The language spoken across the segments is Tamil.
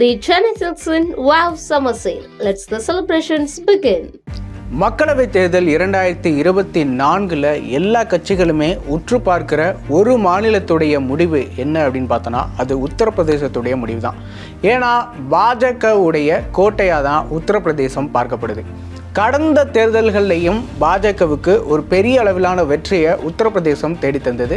The Chennai Silks in Wow Summer Sale. Let's the celebrations begin. மக்களவை தேர்தல் இரண்டாயிரத்தி இருபத்தி நான்கில் எல்லா கட்சிகளுமே உற்று பார்க்கிற ஒரு மாநிலத்துடைய முடிவு என்ன அப்படின்னு பார்த்தோன்னா அது உத்தரப்பிரதேசத்துடைய முடிவு தான் ஏன்னா பாஜகவுடைய கோட்டையாக தான் உத்தரப்பிரதேசம் பார்க்கப்படுது கடந்த தேர்தல்கள்லையும் பாஜகவுக்கு ஒரு பெரிய அளவிலான வெற்றியை உத்தரப்பிரதேசம் தேடி தந்தது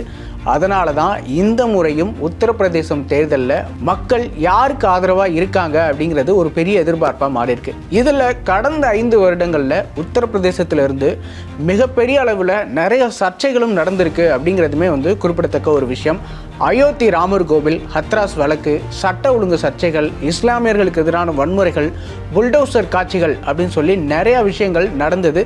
அதனால தான் இந்த முறையும் உத்தரப்பிரதேசம் தேர்தலில் மக்கள் யாருக்கு ஆதரவாக இருக்காங்க அப்படிங்கிறது ஒரு பெரிய எதிர்பார்ப்பாக மாறி இருக்கு இதில் கடந்த ஐந்து வருடங்களில் உத்தரப்பிரதேசத்திலிருந்து மிகப்பெரிய அளவில் நிறைய சர்ச்சைகளும் நடந்திருக்கு அப்படிங்கிறதுமே வந்து குறிப்பிடத்தக்க ஒரு விஷயம். அயோத்தி ராமர் கோவில் ஹத்ராஸ் வழக்கு சட்ட ஒழுங்கு சர்ச்சைகள் இஸ்லாமியர்களுக்கு எதிரான வன்முறைகள் புல்டோசர் காட்சிகள் அப்படின்னு சொல்லி நிறைய விஷயங்கள் நடந்தது.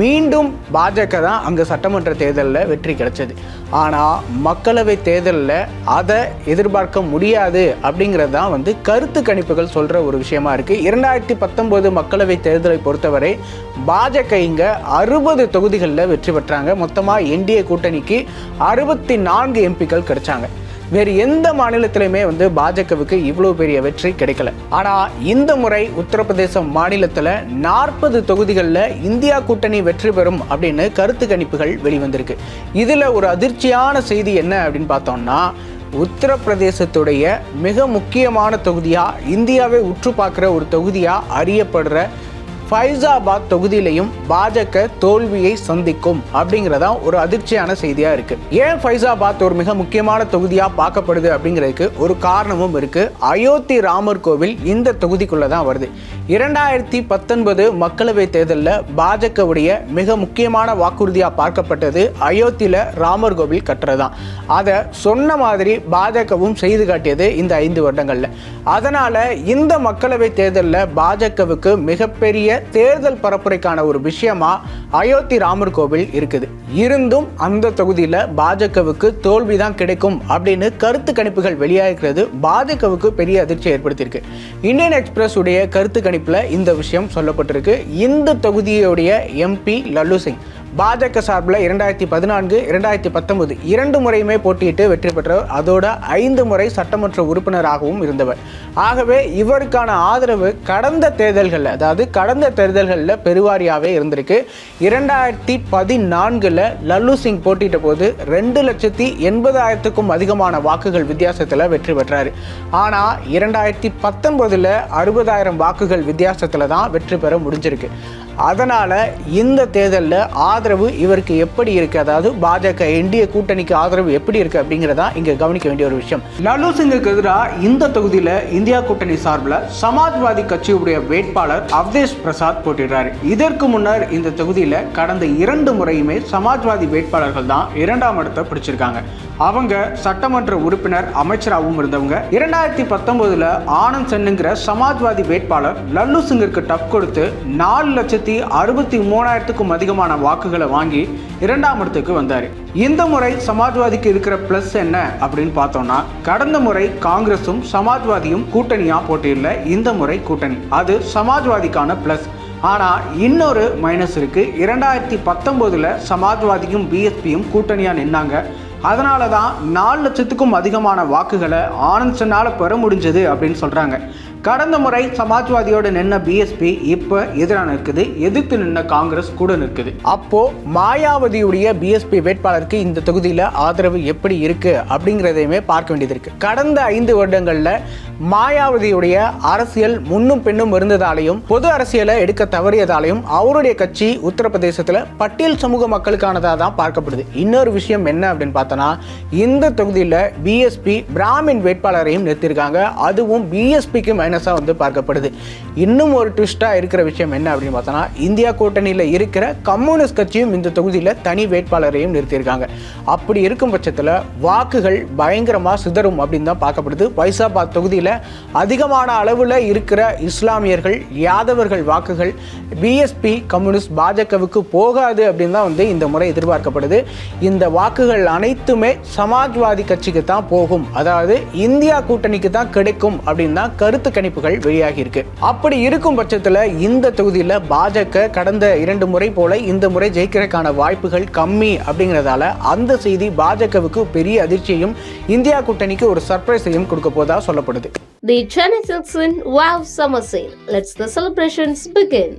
மீண்டும் பாஜக தான் அங்கே சட்டமன்ற தேர்தலில் வெற்றி கிடைச்சது. ஆனால் மக்களவை தேர்தலில் அதை எதிர்பார்க்க முடியாது அப்படிங்கிறது தான் வந்து கருத்து கணிப்புகள் சொல்கிற ஒரு விஷயமா இருக்குது இரண்டாயிரத்தி பத்தொம்போது மக்களவை தேர்தலை பொறுத்தவரை பாஜக இங்கே அறுபது தொகுதிகளில் வெற்றி பெற்றாங்க. மொத்தமாக என்டிஏ கூட்டணிக்கு அறுபத்தி நான்கு எம்பிக்கள் கிடைச்சாங்க. வேறு எந்த மாநிலத்திலுமே வந்து பாஜகவுக்கு இவ்வளோ பெரிய வெற்றி கிடைக்கல. ஆனால் இந்த முறை உத்தரப்பிரதேசம் மாநிலத்தில் நாற்பது தொகுதிகளில் இந்தியா கூட்டணி வெற்றி பெறும் அப்படின்னு கருத்து கணிப்புகள் வெளிவந்திருக்கு. இதில் ஒரு அதிர்ச்சியான செய்தி என்ன அப்படின்னு பார்த்தோம்னா உத்தரப்பிரதேசத்துடைய மிக முக்கியமான தொகுதியாக இந்தியாவை உற்று பார்க்குற ஒரு தொகுதியாக அறியப்படுற ஃபைசாபாத் தொகுதியிலையும் பாஜக தோல்வியை சந்திக்கும் அப்படிங்கிறதா ஒரு அதிர்ச்சியான செய்தியா இருக்கு. ஏன் ஃபைசாபாத் ஒரு மிக முக்கியமான தொகுதியா பார்க்கப்படுது அப்படிங்கிறதுக்கு ஒரு காரணமும் இருக்கு. அயோத்தி ராமர் கோவில் இந்த தொகுதிக்குள்ள தான் வருது. இரண்டாயிரத்தி பத்தொன்பது மக்களவை தேர்தலில் பாஜகவுடைய மிக முக்கியமான வாக்குறுதியா பார்க்கப்பட்டது அயோத்தியில ராமர் கோவில் கட்டுறதுதான். அதை சொன்ன மாதிரி பாஜகவும் செய்து காட்டியது இந்த ஐந்து வருடங்கள்ல. அதனால இந்த மக்களவை தேர்தலில் பாஜகவுக்கு மிகப்பெரிய தேர்தல் பரப்புரைக்கான ஒரு விஷயமா அயோத்தி ராமர் கோவில் இருக்குது. இருந்தும் அந்த தொகுதியில் பாஜகவுக்கு தோல்வி தான் கிடைக்கும் அப்படின்னு கருத்து கணிப்புகள் வெளியாகிறது பாஜகவுக்கு பெரிய அதிர்ச்சி ஏற்படுத்தியிருக்கு. இந்தியன் எக்ஸ்பிரஸ் உடைய கருத்து கணிப்பில் இந்த விஷயம் சொல்லப்பட்டிருக்கு. இந்த தொகுதியுடைய எம்பி லல்லு சிங். பாஜக சார்பில் இரண்டாயிரத்தி பதினான்கு இரண்டாயிரத்தி பத்தொன்பது இரண்டு முறையுமே போட்டியிட்டு வெற்றி பெற்றவர் அதோட ஐந்து முறை சட்டமன்ற உறுப்பினராகவும் இருந்தவர். ஆகவே இவருக்கான ஆதரவு கடந்த தேர்தல்களில் அதாவது கடந்த தேர்தல்களில் பெருவாரியாகவே இருந்திருக்கு. இரண்டாயிரத்தி பதினான்கில் லல்லு சிங் போட்டியிட்ட போது ரெண்டு லட்சத்தி எண்பதாயிரத்துக்கும் அதிகமான வாக்குகள் வித்தியாசத்தில் வெற்றி பெற்றார். ஆனால் இரண்டாயிரத்தி பத்தொன்பதில் அறுபதாயிரம் வாக்குகள் வித்தியாசத்தில் தான் வெற்றி பெற முடிஞ்சிருக்கு. அதனால் இந்த தேர்தலில் ஆதரவு இவருக்கு எப்படி இருக்குது அதாவது பாஜக என்டிஏ கூட்டணிக்கு ஆதரவு எப்படி இருக்குது அப்படிங்கிறதா இங்கே கவனிக்க வேண்டிய ஒரு விஷயம். லல்லு சிங்குக்கு எதிராக இந்த தொகுதியில் இந்தியா கூட்டணி சார்பில் சமாஜ்வாதி கட்சியுடைய வேட்பாளர் அவதேஷ் பிரசாத் போட்டிடுறாரு இதற்கு முன்னர் இந்த தொகுதியில் கடந்த இரண்டு முறையுமே சமாஜ்வாதி வேட்பாளர்கள் தான் இரண்டாம் இடத்தை பிடிச்சிருக்காங்க. அவங்க சட்டமன்ற உறுப்பினர் அமைச்சராகவும் இருந்தவங்க. இரண்டாயிரத்தி பத்தொன்பதுல ஆனந்த் சென்னுங்கிற சமாஜ்வாதி வேட்பாளர் லல்லு சிங்கிற்கு டப் கொடுத்து நாலு லட்சத்தி அறுபத்தி மூணாயிரத்துக்கும் அதிகமான வாக்குகளை வாங்கி இரண்டாம் இடத்துக்கு வந்தார். இந்த முறை சமாஜ்வாதிக்கு இருக்கிற ப்ளஸ் என்ன அப்படின்னு பார்த்தோம்னா கடந்த முறை காங்கிரஸும் சமாஜ்வாதியும் கூட்டணியாக போட்டியிடல இந்த முறை கூட்டணி. அது சமாஜ்வாதிக்கான ப்ளஸ் ஆனால் இன்னொரு மைனஸ் இருக்குது இரண்டாயிரத்தி பத்தொம்போதில் சமாஜ்வாதியும் பிஎஸ்பியும் கூட்டணியாக நின்னாங்க. அதனால தான் நாலு லட்சத்துக்கும் அதிகமான வாக்குகளை ஆனந்த் சென்னால் பெற முடிஞ்சது அப்படின்னு சொல்கிறாங்க கடந்த முறை சமாஜ்வாதியோடு நின்ன பிஎஸ்பி இப்போ எதிராக நிற்குது. எதிர்த்து நின்ன காங்கிரஸ் கூட நிற்குது. அப்போ மாயாவதியுடைய பிஎஸ்பி வேட்பாளருக்கு இந்த தொகுதியில் ஆதரவு எப்படி இருக்கு அப்படிங்கிறதையுமே பார்க்க வேண்டியது இருக்கு. கடந்த ஐந்து வருடங்களில் மாயாவதியுடைய அரசியல் முன்னும் பின்னும் இருந்ததாலையும் பொது அரசியலை எடுக்க தவறியதாலையும் அவருடைய கட்சி உத்தரப்பிரதேசத்தில் பட்டியல் சமூக மக்களுக்கானதாக தான் பார்க்கப்படுது. இன்னொரு விஷயம் என்ன அப்படின்னு பார்த்தோன்னா இந்த தொகுதியில் பிஎஸ்பி பிராமின் வேட்பாளரையும் நிறுத்தியிருக்காங்க. அதுவும் பிஎஸ்பிக்கு மைனஸாக வந்து பார்க்கப்படுது. இன்னும் ஒரு ட்விஸ்ட்டாக இருக்கிற விஷயம் என்ன அப்படின்னு பார்த்தோன்னா இந்தியா கூட்டணியில் இருக்கிற கம்யூனிஸ்ட் கட்சியும் இந்த தொகுதியில் தனி வேட்பாளரையும் நிறுத்தியிருக்காங்க. அப்படி இருக்கும் பட்சத்தில் வாக்குகள் பயங்கரமாக சிதறும் அப்படின்னு தான் பார்க்கப்படுது. வைசாபாத் தொகுதியில் அதிகமான அளவில் இருக்கிற இஸ்லாமியர்கள் யாதவர்கள் வாக்குகள் பிஎஸ்பி கம்யூனிஸ்ட் பாஜகவுக்கு போகாது அப்படின்னு தான் வந்து இந்த முறை எதிர்பார்க்கப்படுது. இந்த வாக்குகள் அனைத்துமே சமாஜ்வாதி கட்சிக்கு தான் போகும். அதாவது இந்தியா கூட்டணிக்கு தான் கிடைக்கும் அப்படின்னு தான் கருத்து கணிப்புகள் வெளியாகி இருக்கு அப்படி இருக்கும் பட்சத்தில் இந்த தொகுதியில் பாஜக கடந்த இரண்டு முறை போல இந்த முறை ஜெயிக்கிறதுக்கான வாய்ப்புகள் கம்மி அப்படிங்கிறதால அந்த செய்தி பாஜகவுக்கு பெரிய அதிர்ச்சியையும் இந்தியா கூட்டணிக்கு ஒரு சர்ப்ரைஸையும் கொடுக்க போதா சொல்லப்படுது The Chennai Silks in Wow Summer Sale. Let's the celebrations begin.